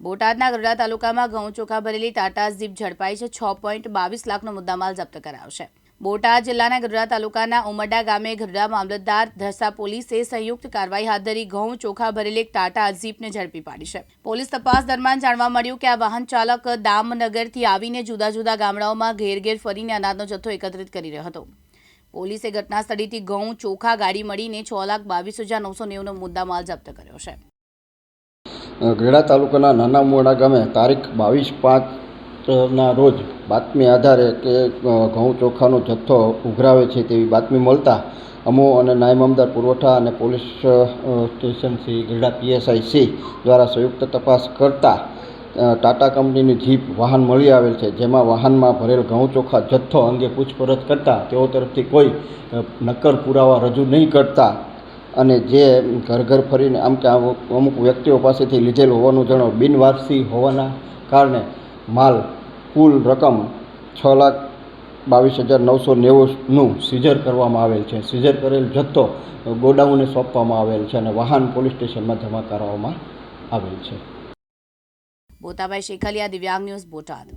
બોટાદના ગરડા તાલુકામાં ઘઉં ચોખા ભરેલી ટાટા જીપ ઝડપાઈ છે. છ પોઈન્ટ બાવીસ લાખનો મુદ્દામાલ જપ્ત કરાયો છે બોટાદ જિલ્લાના ગરડા તાલુકાના ઉમરડા ગામે ગરડા મામલતદાર ધરસા પોલીસે સંયુક્ત કાર્યવાહી હાથ ધરી ઘઉં ચોખા ભરેલી એક ટાટા જીપને ઝડપી પાડી છે. પોલીસ તપાસ દરમિયાન જાણવા મળ્યું કે આ વાહન ચાલક દામનગરથી આવીને જુદા જુદા ગામડાઓમાં ઘેર ઘેર ફરીને અનાજનો જથ્થો એકત્રિત કરી રહ્યો હતો. પોલીસે ઘટના સ્થળેથી ઘઉં ચોખા ગાડી મળીને છ લાખ બાવીસ હજાર નવસો નેવુંનો મુદ્દામાલ જપ્ત કર્યો છે. ગઢડા તાલુકાના નાના મોડા ગામે તારીખ બાવીસ પાંચના રોજ બાતમી આધારે કે ઘઉં ચોખાનો જથ્થો ઉઘરાવે છે તેવી બાતમી મળતા અમો અને નાયબ અમદાર પુરવઠા અને police station Shri Gadhada PSI C દ્વારા સંયુક્ત તપાસ કરતા ટાટા કંપનીની જીપ વાહન મળી આવેલ છે, જેમાં વાહનમાં ભરેલ ઘઉં ચોખા જથ્થો અંગે પૂછપરછ કરતા તેઓ તરફથી કોઈ નક્કર પુરાવા રજૂ નહીં કરતા અને જે ઘર ઘર ફરીને આમ કે અમુક વ્યક્તિઓ પાસેથી લીધેલ હોવાનું જણાવ બિનવારસી હોવાના કારણે માલ કુલ રકમ છ લાખ બાવીસ હજાર નવસો નેવુંનું સીઝર કરવામાં આવેલ છે. સીઝર કરેલ જથ્થો ગોડાઉને સોંપવામાં આવેલ છે અને વાહન પોલીસ સ્ટેશનમાં જમા કરાવવામાં આવેલ છે. બોતાભાઈ શેખલિયા, દિવ્યાંગ ન્યૂઝ બોટાદ.